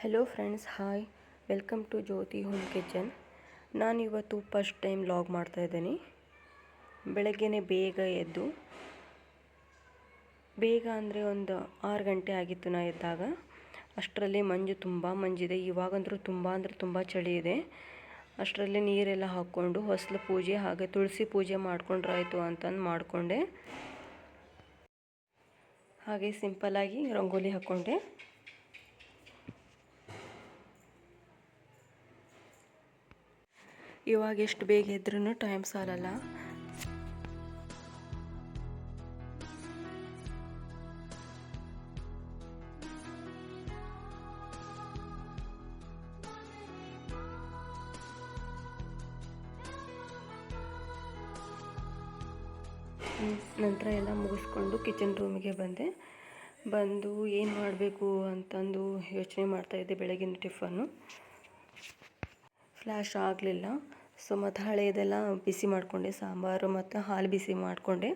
Hello friends hi welcome to Jyoti home kitchen ನಾನು ಇವತ್ತು first time log ಮಾಡ್ತಾ ಇದ್ದೀನಿ. ಬೆಳಗ್ಗೆನೇ ಬೇಗ ಎದ್ದು, ಬೇಗ ಅಂದರೆ ಒಂದು ಆರು ಗಂಟೆ ಆಗಿತ್ತು ನಾ ಎದ್ದಾಗ. ಅಷ್ಟರಲ್ಲಿ ಮಂಜು ತುಂಬ ಮಂಜಿದೆ. ಇವಾಗಂದರೂ ತುಂಬ ಅಂದರೆ ತುಂಬ ಚಳಿ ಇದೆ. ಅಷ್ಟರಲ್ಲಿ ನೀರೆಲ್ಲ ಹಾಕ್ಕೊಂಡು ಹೊಸಲು ಪೂಜೆ, ಹಾಗೆ ತುಳಸಿ ಪೂಜೆ ಮಾಡ್ಕೊಂಡ್ರಾಯ್ತು ಅಂತಂದು ಮಾಡಿಕೊಂಡೆ. ಹಾಗೆ ಸಿಂಪಲ್ಲಾಗಿ ರಂಗೋಲಿ ಹಾಕ್ಕೊಂಡೆ. ಇವಾಗ ಎಷ್ಟು ಬೇಗ ಇದ್ರೂ ಟೈಮ್ ಸಾಲಲ್ಲ. ನಂತರ ಎಲ್ಲ ಮುಗಿಸ್ಕೊಂಡು ಕಿಚನ್ ರೂಮಿಗೆ ಬಂದೆ. ಬಂದು ಏನು ಮಾಡಬೇಕು ಅಂತಂದು ಯೋಚನೆ ಮಾಡ್ತಾಯಿದ್ದೆ ಬೆಳಗಿನ ಟಿಫನ್ನು ಫ್ಲ್ಯಾಶ್ ಆಗಲಿಲ್ಲ. ಸೊ ಮತ್ತು ಹಳೆಯದೆಲ್ಲ ಬಿಸಿ ಮಾಡಿಕೊಂಡೆ, ಸಾಂಬಾರು ಮತ್ತು ಹಾಲು ಬಿಸಿ ಮಾಡಿಕೊಂಡೆ.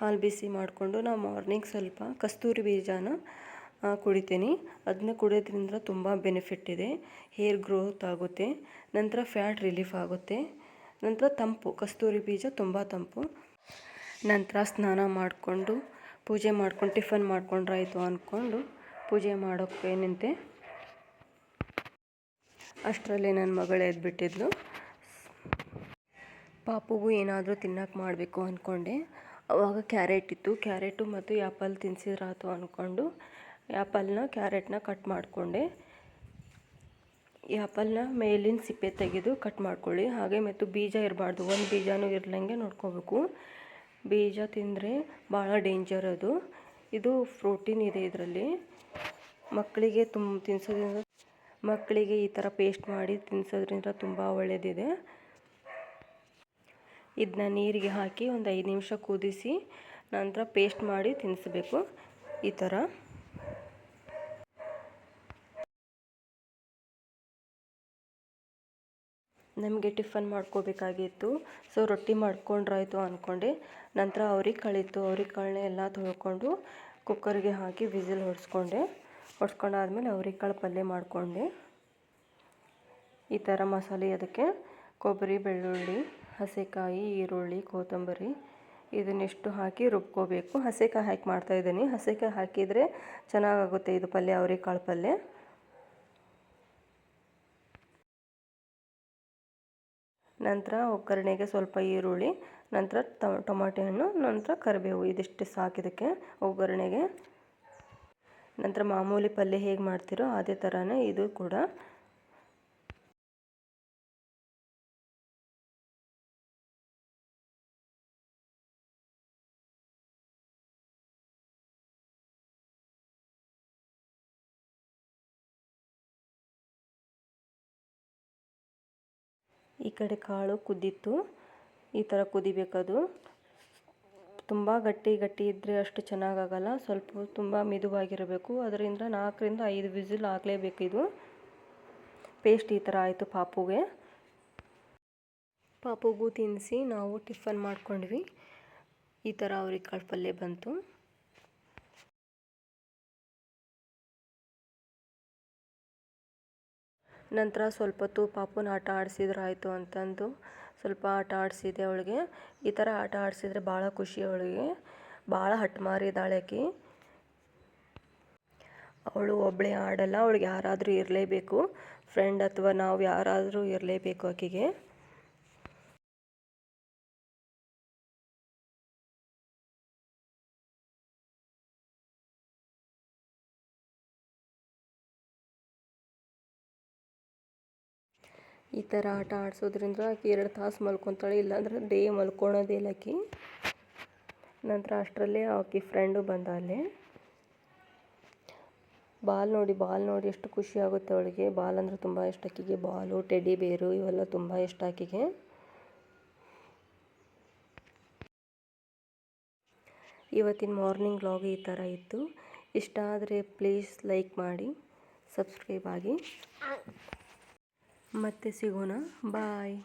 ಹಾಲು ಬಿಸಿ ಮಾಡಿಕೊಂಡು ನಾವು ಮಾರ್ನಿಂಗ್ ಸ್ವಲ್ಪ ಕಸ್ತೂರಿ ಬೀಜನ ಕುಡಿತೀನಿ. ಅದನ್ನ ಕುಡಿಯೋದ್ರಿಂದ ತುಂಬ ಬೆನಿಫಿಟ್ ಇದೆ. ಹೇರ್ ಗ್ರೋತ್ ಆಗುತ್ತೆ. ನಂತರ ಫ್ಯಾಟ್ ರಿಲೀಫ್ ಆಗುತ್ತೆ. ನಂತರ ತಂಪು, ಕಸ್ತೂರಿ ಬೀಜ ತುಂಬ ತಂಪು. ನಂತರ ಸ್ನಾನ ಮಾಡಿಕೊಂಡು, ಪೂಜೆ ಮಾಡ್ಕೊಂಡು, ಟಿಫನ್ ಮಾಡ್ಕೊಂಡ್ರಾಯಿತು ಅಂದ್ಕೊಂಡು ಪೂಜೆ ಮಾಡೋಕ್ಕೆ ನಿಂತೆ ಅಷ್ಟರಲ್ಲಿ ನನ್ನ ಮಗಳು ಎದ್ಬಿಟ್ಟಿದ್ಲು. ಪಾಪುಗೂ ಏನಾದರೂ ತಿನ್ನಕ್ಕೆ ಮಾಡಬೇಕು ಅಂದ್ಕೊಂಡೆ ಅವಾಗ ಕ್ಯಾರೆಟ್ ಇತ್ತು. ಕ್ಯಾರೆಟು ಮತ್ತು ಆ್ಯಪಲ್ ತಿನ್ಸಿದ್ರಾಯ್ತು ಅಂದ್ಕೊಂಡು ಆ್ಯಪಲ್ನ ಕ್ಯಾರೆಟ್ನ ಕಟ್ ಮಾಡಿಕೊಂಡೆ. ಆ್ಯಪಲ್ನ ಮೇಲಿನ ಸಿಪ್ಪೆ ತೆಗೆದು ಕಟ್ ಮಾಡ್ಕೊಳ್ಳಿ. ಹಾಗೆ ಮತ್ತು ಬೀಜ ಇರಬಾರ್ದು. ಒಂದು ಬೀಜನೂ ಇರಲಂಗೆ ನೋಡ್ಕೋಬೇಕು. ಬೀಜ ತಿಂದರೆ ಭಾಳ ಡೇಂಜರ್ ಅದು. ಇದು ಪ್ರೋಟೀನ್ ಇದೆ ಇದರಲ್ಲಿ. ಮಕ್ಕಳಿಗೆ ತುಂಬ ತಿನ್ಸೋದ್ರಿಂದ ಮಕ್ಕಳಿಗೆ ಈ ಥರ ಪೇಸ್ಟ್ ಮಾಡಿ ತಿನ್ಸೋದ್ರಿಂದ ತುಂಬ ಒಳ್ಳೆಯದಿದೆ ಇದನ್ನ ನೀರಿಗೆ ಹಾಕಿ ಒಂದು ಐದು ನಿಮಿಷ ಕುದಿಸಿ ನಂತರ ಪೇಸ್ಟ್ ಮಾಡಿ ತಿನ್ನಿಸ್ಬೇಕು. ಈ ಥರ ನಮಗೆ ಟಿಫನ್ ಮಾಡ್ಕೋಬೇಕಾಗಿತ್ತು. ಸೊ ರೊಟ್ಟಿ ಮಾಡ್ಕೊಂಡ್ರಾಯ್ತು ಅಂದ್ಕೊಂಡೆ ನಂತರ ಅವ್ರಿಗೆ ಕಳಿತು ಅವ್ರಿಗೆ ಎಲ್ಲ ತೊಳ್ಕೊಂಡು ಕುಕ್ಕರ್ಗೆ ಹಾಕಿ ವಿಸಿಲ್ ಹೊಡೆಸ್ಕೊಂಡೆ. ಹೊಡ್ಸ್ಕೊಂಡಾದ್ಮೇಲೆ ಅವ್ರಿಗೆ ಕಾಳು ಪಲ್ಯ ಮಾಡಿಕೊಂಡೆ. ಈ ಥರ ಮಸಾಲೆ ಅದಕ್ಕೆ ಕೊಬ್ಬರಿ, ಬೆಳ್ಳುಳ್ಳಿ ಹಸೆಕಾಯಿ, ಈರುಳ್ಳಿ, ಕೊತ್ತಂಬರಿ ಇದನ್ನಿಷ್ಟು ಹಾಕಿ ರುಬ್ಕೋಬೇಕು. ಹಸೆಕಾಯಿ ಹಾಕಿ ಮಾಡ್ತಾಯಿದ್ದೀನಿ ಹಸೆಕಾಯಿ ಹಾಕಿದರೆ ಚೆನ್ನಾಗಾಗುತ್ತೆ ಇದು ಪಲ್ಯ ಕಾಳು ಪಲ್ಯ. ನಂತರ ಒಗ್ಗರಣೆಗೆ ಸ್ವಲ್ಪ ಈರುಳ್ಳಿ, ನಂತರ ಟೊಮಾಟೆ ಹಣ್ಣು ನಂತರ ಕರಿಬೇವು. ಇದಿಷ್ಟು ಸಾಕಿದಕ್ಕೆ ಒಗ್ಗರಣೆಗೆ. ನಂತರ ಮಾಮೂಲಿ ಪಲ್ಯ ಹೇಗೆ ಮಾಡ್ತೀರೋ ಅದೇ ಥರನೇ ಇದು ಕೂಡ ಈ ಕಡೆ ಕಾಳು ಕುದ್ದಿತ್ತು ಈ ಥರ ಕುದಿಬೇಕದು. ತುಂಬ ಗಟ್ಟಿ ಗಟ್ಟಿ ಇದ್ದರೆ ಅಷ್ಟು ಚೆನ್ನಾಗಾಗಲ್ಲ. ಸ್ವಲ್ಪ ತುಂಬ ಮಿದುವಾಗಿರಬೇಕು. ಅದರಿಂದ ನಾಲ್ಕರಿಂದ ಐದು ವಿಸಿಲ್ ಆಗಲೇಬೇಕು ಇದು ಪೇಸ್ಟ್ ಈ ಥರ ಆಯಿತು ಪಾಪುಗೆ. ಪಾಪುಗೂ ತಿನ್ನಿಸಿ ನಾವು ಟಿಫನ್ ಮಾಡ್ಕೊಂಡ್ವಿ. ಈ ಥರ ಅವ್ರಿಗೆ ಕಾಳು ಪಲ್ಯ ಬಂತು. ನಂತರ ಸ್ವಲ್ಪ ಹೊತ್ತು ಪಾಪುನ ಆಟ ಆಡಿಸಿದ್ರಾಯ್ತು ಅಂತಂದು. ಸ್ವಲ್ಪ ಆಟ ಆಡಿಸಿದೆ ಅವಳಿಗೆ. ಈ ಥರ ಆಟ ಆಡಿಸಿದ್ರೆ ಭಾಳ ಖುಷಿ ಅವಳಿಗೆ. ಭಾಳ ಹಠ ಮಾರಿದ್ದಾಳೆ ಆಕಿ. ಅವಳು ಒಬ್ಬಳೇ ಆಡಲ್ಲ, ಅವಳಿಗೆ ಯಾರಾದರೂ ಇರಲೇಬೇಕು. ಫ್ರೆಂಡ್ ಅಥವಾ ನಾವು ಯಾರಾದರೂ ಇರಲೇಬೇಕು ಆಕೆಗೆ. ಈ ಥರ ಆಟ ಆಡಿಸೋದ್ರಿಂದ ಆಕೆ ಎರಡು ತಾಸು ಮಲ್ಕೊತಾಳೆ, ಇಲ್ಲಾಂದ್ರೆ ಡೇ ಮಲ್ಕೊಳೋದೇ ಆಕೆ. ನಂತರ ಅಷ್ಟರಲ್ಲೇ ಆಕೆ ಫ್ರೆಂಡು ಬಂದ ಅಲ್ಲೇ. ಬಾಲ್ ನೋಡಿ ಬಾಲ್ ನೋಡಿ ಎಷ್ಟು ಖುಷಿ ಆಗುತ್ತೆ ಅವಳಿಗೆ. ಬಾಲ್ ಅಂದರೆ ತುಂಬ ಇಷ್ಟ ಆಕಿಗೆ. ಬಾಲು ಟೆಡಿ ಬೇರು ಇವೆಲ್ಲ ತುಂಬ ಇಷ್ಟ ಆಕೆಗೆ. ಇವತ್ತಿನ ಮಾರ್ನಿಂಗ್ ವ್ಲಾಗ್ ಈ ಥರ ಇತ್ತು. ಇಷ್ಟ ಆದರೆ ಪ್ಲೀಸ್ ಲೈಕ್ ಮಾಡಿ ಸಬ್ಸ್ಕ್ರೈಬ್ ಆಗಿ. ಮತ್ತೆ ಸಿಗೋಣ ಬಾಯ್